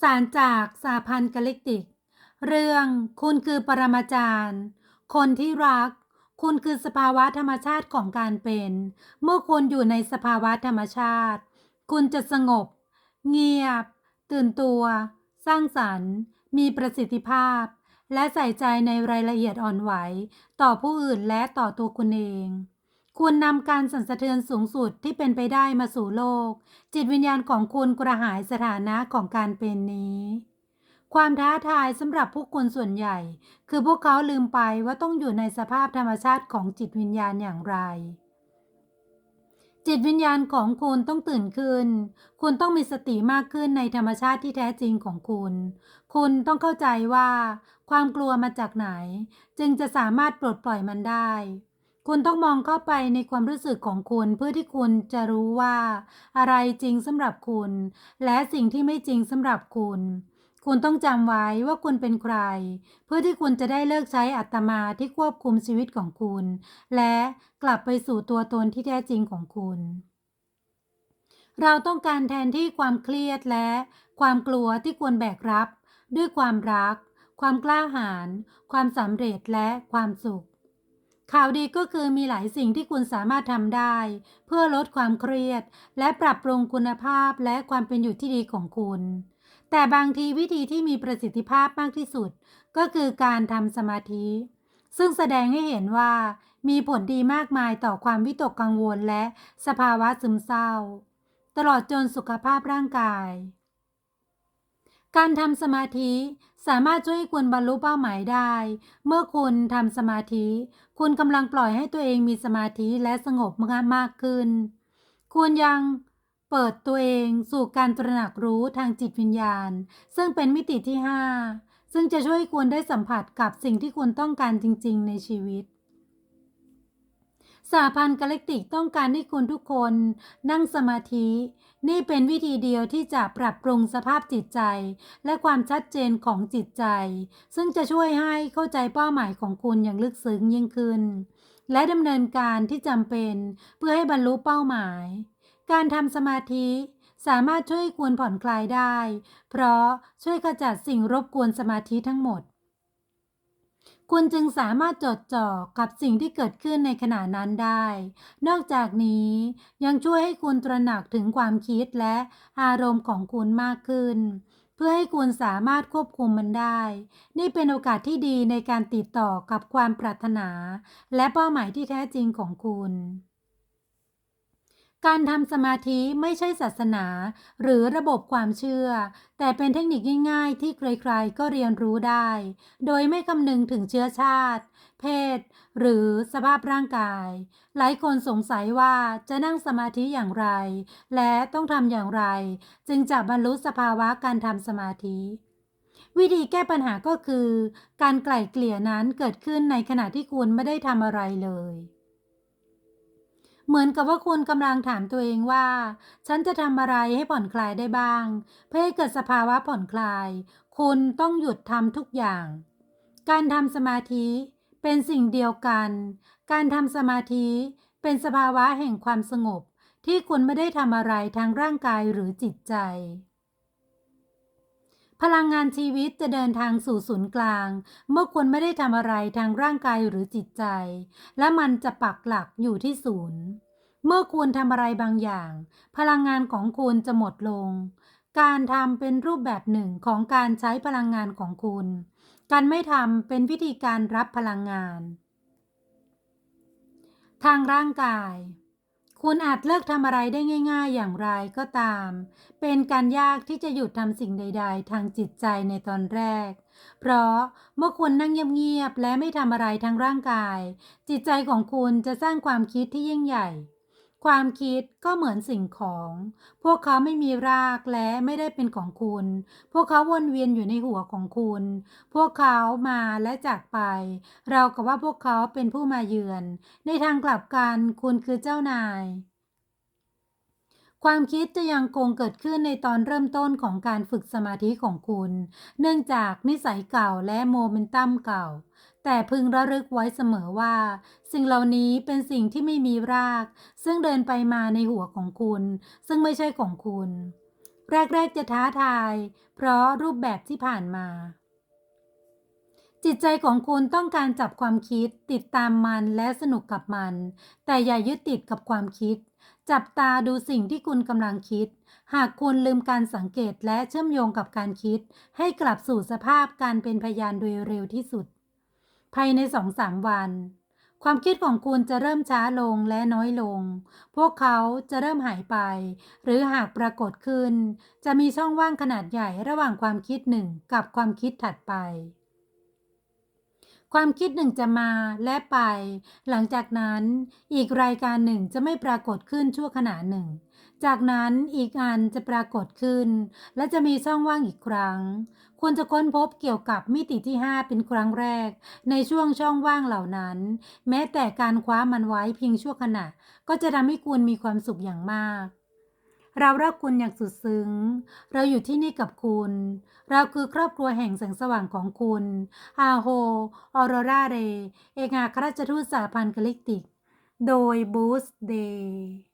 สารจากสาพันธ์กาแล็กติก เรื่องคุณคือปรมาจารย์ คนที่รัก คุณคือสภาวะธรรมชาติของการเป็น เมื่อคุณอยู่ในสภาวะธรรมชาติ คุณจะสงบ เงียบ ตื่นตัว สร้างสรรค์ มีประสิทธิภาพ และใส่ใจในรายละเอียดอ่อนไหว ต่อผู้อื่นและต่อตัวคุณเอง คุณนำการสั่นสะเทือนสูงสุดที่เป็นไปได้มาสู่โลก จิตวิญญาณของคุณกระหายสถานะของการเป็นนี้ ความท้าทายสำหรับผู้คนส่วนใหญ่ คือพวกเขาลืมไปว่าต้องอยู่ในสภาพธรรมชาติของจิตวิญญาณอย่างไร จิตวิญญาณของคุณต้องตื่นขึ้น คุณต้องมีสติมากขึ้นในธรรมชาติที่แท้จริงของคุณ คุณต้องเข้าใจว่า ความกลัวมาจากไหน จึงจะสามารถปลดปล่อยมันได้ คุณต้องมองเข้าไปในความรู้สึกของคุณเพื่อที่คุณจะรู้ว่า อะไรจริงสำหรับคุณ และสิ่งที่ไม่จริงสำหรับคุณ คุณต้องจำไว้ว่าคุณเป็นใคร เพื่อที่คุณจะได้เลิกใช้อัตมาที่ควบคุมชีวิตของคุณ และกลับไปสู่ตัวตนที่แท้จริงของคุณ เราต้องการแทนที่ความเครียดและความกลัวที่ควรแบกรับ ด้วยความรัก ความกล้าหาญความสำเร็จและความสุข ข่าวดีก็คือมีหลายสิ่งที่คุณสามารถทำได้ เพื่อลดความเครียด และปรับปรุงคุณภาพและความเป็นอยู่ที่ดีของคุณ แต่บางทีวิธีที่มีประสิทธิภาพมากที่สุด ก็คือการทำสมาธิ ซึ่งแสดงให้เห็นว่า มีผลดีมากมายต่อความวิตกกังวลและสภาวะซึมเศร้า ตลอดจนสุขภาพร่างกาย การทำสมาธิสามารถช่วยให้คุณบรรลุเป้าหมายได้ เมื่อคุณทำสมาธิ คุณกำลังปล่อยให้ตัวเองมีสมาธิและสงบมากขึ้น คุณยังเปิดตัวเองสู่การตระหนักรู้ทางจิตวิญญาณ ซึ่งเป็นมิติที่ 5 ซึ่งจะช่วยให้คุณได้สัมผัสกับสิ่งที่คุณต้องการจริง ๆ ในชีวิต สหพันธ์กาแล็กติกต้องการให้คุณทุกคนนั่งสมาธิ นี่เป็นวิธีเดียวที่จะปรับปรุงสภาพจิตใจ และความชัดเจนของจิตใจ ซึ่งจะช่วยให้เข้าใจเป้าหมายของคุณอย่างลึกซึ้งยิ่งขึ้น และดำเนินการที่จำเป็นเพื่อให้บรรลุเป้าหมาย การทำสมาธิสามารถช่วยคุณผ่อนคลายได้ เพราะช่วยขจัดสิ่งรบกวนสมาธิทั้งหมด คุณจึงสามารถจดจ่อกับสิ่งที่เกิดขึ้นในขณะนั้นได้ นอกจากนี้ยังช่วยให้คุณตระหนักถึงความคิดและอารมณ์ของคุณมากขึ้น เพื่อให้คุณสามารถควบคุมมันได้ นี่เป็นโอกาสที่ดีในการติดต่อกับความปรารถนา และเป้าหมายที่แท้จริงของคุณ การทำสมาธิไม่ใช่ศาสนา หรือระบบความเชื่อ แต่เป็นเทคนิคง่าย ๆ ที่ใครๆก็เรียนรู้ได้ โดยไม่คำนึงถึงเชื้อชาติ เพศ หรือสภาพร่างกาย หลายคนสงสัยว่าจะนั่งสมาธิอย่างไร และต้องทำอย่างไร จึงจะบรรลุสภาวะการทำสมาธิวิธีแก้ปัญหาก็คือ การไกล่เกลี่ยนั้นเกิดขึ้นในขณะที่คุณไม่ได้ทำอะไรเลย เหมือนกับว่าคุณกำลังถามตัวเองว่า ฉันจะทำอะไรให้ผ่อนคลายได้บ้าง เพื่อให้เกิดสภาวะผ่อนคลาย คุณต้องหยุดทำทุกอย่าง การทำสมาธิเป็นสิ่งเดียวกัน การทำสมาธิเป็นสภาวะแห่งความสงบ ที่คุณไม่ได้ทำอะไรทางร่างกายหรือจิตใจ พลังงานชีวิตจะเดินทางสู่ศูนย์กลาง เมื่อคุณไม่ได้ทำอะไรทางร่างกายหรือจิตใจ และมันจะปักหลักอยู่ที่ศูนย์ เมื่อคุณทำอะไรบางอย่าง พลังงานของคุณจะหมดลง การทำเป็นรูปแบบหนึ่งของการใช้พลังงานของคุณ การไม่ทำเป็นวิธีการรับพลังงาน ทางร่างกาย คุณอาจเลิกทำอะไรได้ง่ายๆ อย่างไรก็ตาม เป็นการยากที่จะหยุดทำสิ่งใด ๆ ทางจิตใจในตอนแรก เพราะเมื่อคุณนั่งเงียบๆและไม่ทำอะไรทางร่างกาย จิตใจของคุณจะสร้างความคิดที่ยิ่งใหญ่ ความคิดก็เหมือนสิ่งของ พวกเขาไม่มีรากและไม่ได้เป็นของคุณ พวกเขาวนเวียนอยู่ในหัวของคุณ พวกเขามาและจากไป เรากับว่าพวกเขาเป็นผู้มาเยือน ในทางกลับกันคุณคือเจ้านาย ความคิดจะยังคงเกิดขึ้นในตอนเริ่มต้นของการฝึกสมาธิของคุณ เนื่องจากนิสัยเก่าและโมเมนตัมเก่า แต่พึงระลึกไว้เสมอว่า สิ่งเหล่านี้เป็นสิ่งที่ไม่มีราก ซึ่งเดินไปมาในหัวของคุณ ซึ่งไม่ใช่ของคุณ แรก ๆ จะท้าทาย เพราะรูปแบบที่ผ่านมา จิตใจของคุณต้องการจับความคิด ติดตามมันและสนุกกับมัน แต่อย่ายึดติดกับความคิด จับตาดูสิ่งที่คุณกำลังคิด หากคุณลืมการสังเกตและเชื่อมโยงกับการคิด ให้กลับสู่สภาพการเป็นพยานโดยเร็วที่สุด ภายในสองสามวัน ความคิดของคุณจะเริ่มช้าลงและน้อยลง พวกเขาจะเริ่มหายไป หรือหากปรากฏขึ้น จะมีช่องว่างขนาดใหญ่ระหว่างความคิดหนึ่งกับความคิดถัดไป ความคิดหนึ่งจะมาและไป หลังจากนั้น อีกรายการหนึ่งจะไม่ปรากฏขึ้นชั่วขณะหนึ่ง จากนั้นอีกอันจะปรากฏขึ้น และจะมีช่องว่างอีกครั้งคุณจะค้นพบเกี่ยวกับมิติที่ 5 เป็นครั้งแรก ในช่วงช่องว่างเหล่านั้น แม้แต่การคว้ามันไว้เพียงชั่วขณะ ก็จะทำให้คุณมีความสุขอย่างมาก เรารักคุณอย่างสุดซึ้ง เราอยู่ที่นี่กับคุณ เราคือครอบครัวแห่งแสงสว่างของคุณอาโฮออโรราเร เอกอัครราชทูตสหพันธ์กาลิกติก โดยบูสเดย์